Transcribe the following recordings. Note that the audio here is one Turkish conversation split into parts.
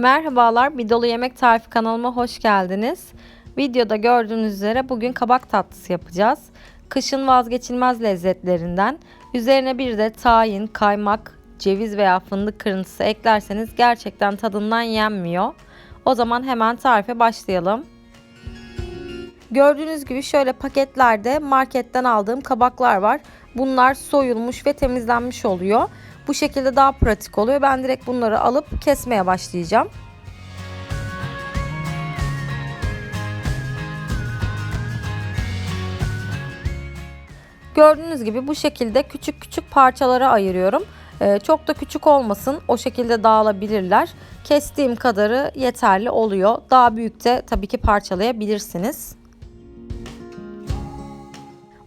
Merhabalar, Bir Dolu Yemek Tarifi kanalıma hoş geldiniz. Videoda gördüğünüz üzere bugün kabak tatlısı yapacağız. Kışın vazgeçilmez lezzetlerinden. Üzerine bir de tahin, kaymak, ceviz veya fındık kırıntısı eklerseniz gerçekten tadından yenmiyor. O zaman hemen tarife başlayalım. Gördüğünüz gibi şöyle paketlerde marketten aldığım kabaklar var. Bunlar soyulmuş ve temizlenmiş oluyor. Bu şekilde daha pratik oluyor. Ben direkt bunları alıp kesmeye başlayacağım. Gördüğünüz gibi bu şekilde küçük küçük parçalara ayırıyorum. Ee, çok da küçük olmasın. O şekilde dağılabilirler. Kestiğim kadarı yeterli oluyor. Daha büyük de tabii ki parçalayabilirsiniz.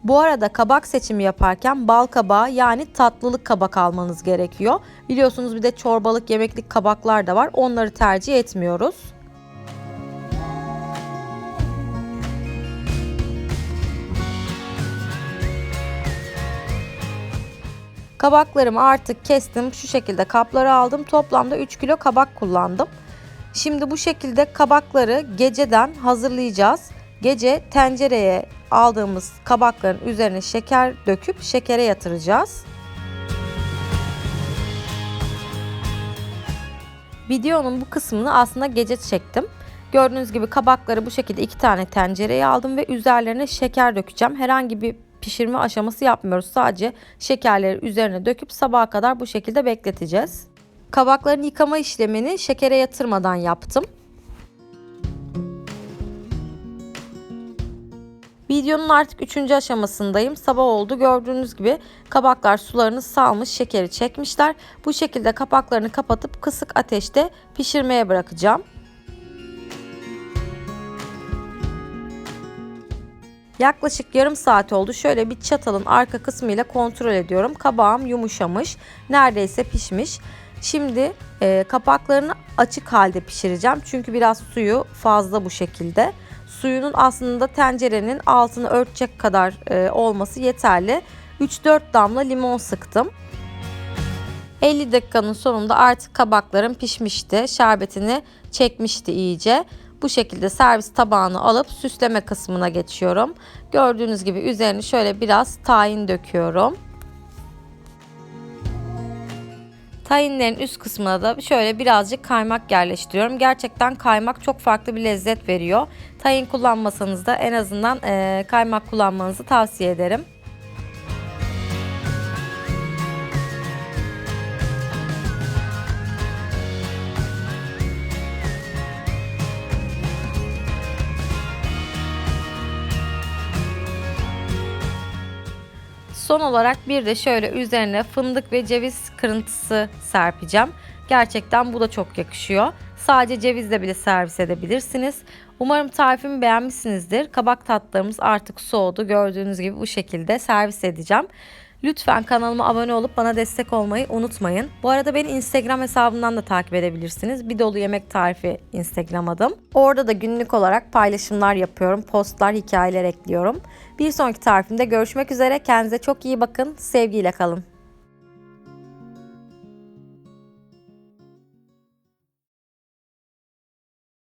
Bu arada kabak seçimi yaparken bal kabağı yani tatlılık kabak almanız gerekiyor. Biliyorsunuz bir de çorbalık yemeklik kabaklar da var. Onları tercih etmiyoruz. Kabaklarımı artık kestim. Şu şekilde kapları aldım. Toplamda 3 kilo kabak kullandım. Şimdi bu şekilde kabakları geceden hazırlayacağız. Gece tencereye aldığımız kabakların üzerine şeker döküp şekere yatıracağız. Videonun bu kısmını aslında gece çektim. Gördüğünüz gibi kabakları bu şekilde iki tane tencereye aldım ve üzerlerine şeker dökeceğim. Herhangi bir pişirme aşaması yapmıyoruz. Sadece şekerleri üzerine döküp sabaha kadar bu şekilde bekleteceğiz. Kabakların yıkama işlemini şekere yatırmadan yaptım. Videonun artık 3. aşamasındayım. Sabah oldu. Gördüğünüz gibi kabaklar sularını salmış, şekeri çekmişler. Bu şekilde kapaklarını kapatıp kısık ateşte pişirmeye bırakacağım. Yaklaşık yarım saat oldu. Şöyle bir çatalın arka kısmıyla kontrol ediyorum. Kabağım yumuşamış. Neredeyse pişmiş. Şimdi e, kapaklarını açık halde pişireceğim. Çünkü biraz suyu fazla bu şekilde. Suyunun aslında tencerenin altını örtecek kadar e, olması yeterli. 3-4 damla limon sıktım. 50 dakikanın sonunda artık kabaklarım pişmişti. Şerbetini çekmişti iyice. Bu şekilde servis tabağını alıp süsleme kısmına geçiyorum. Gördüğünüz gibi üzerine şöyle biraz tahin döküyorum. Tahinlerin üst kısmına da şöyle birazcık kaymak yerleştiriyorum. Gerçekten kaymak çok farklı bir lezzet veriyor. Tahin kullanmasanız da en azından kaymak kullanmanızı tavsiye ederim. Son olarak bir de şöyle üzerine fındık ve ceviz kırıntısı serpeceğim. Gerçekten bu da çok yakışıyor. Sadece cevizle bile servis edebilirsiniz. Umarım tarifimi beğenmişsinizdir. Kabak tatlarımız artık soğudu. Gördüğünüz gibi bu şekilde servis edeceğim. Lütfen kanalıma abone olup bana destek olmayı unutmayın. Bu arada beni Instagram hesabımdan da takip edebilirsiniz. Bir dolu yemek tarifi Instagram adım. Orada da günlük olarak paylaşımlar yapıyorum. Postlar, hikayeler ekliyorum. Bir sonraki tarifimde görüşmek üzere. Kendinize çok iyi bakın. Sevgiyle kalın.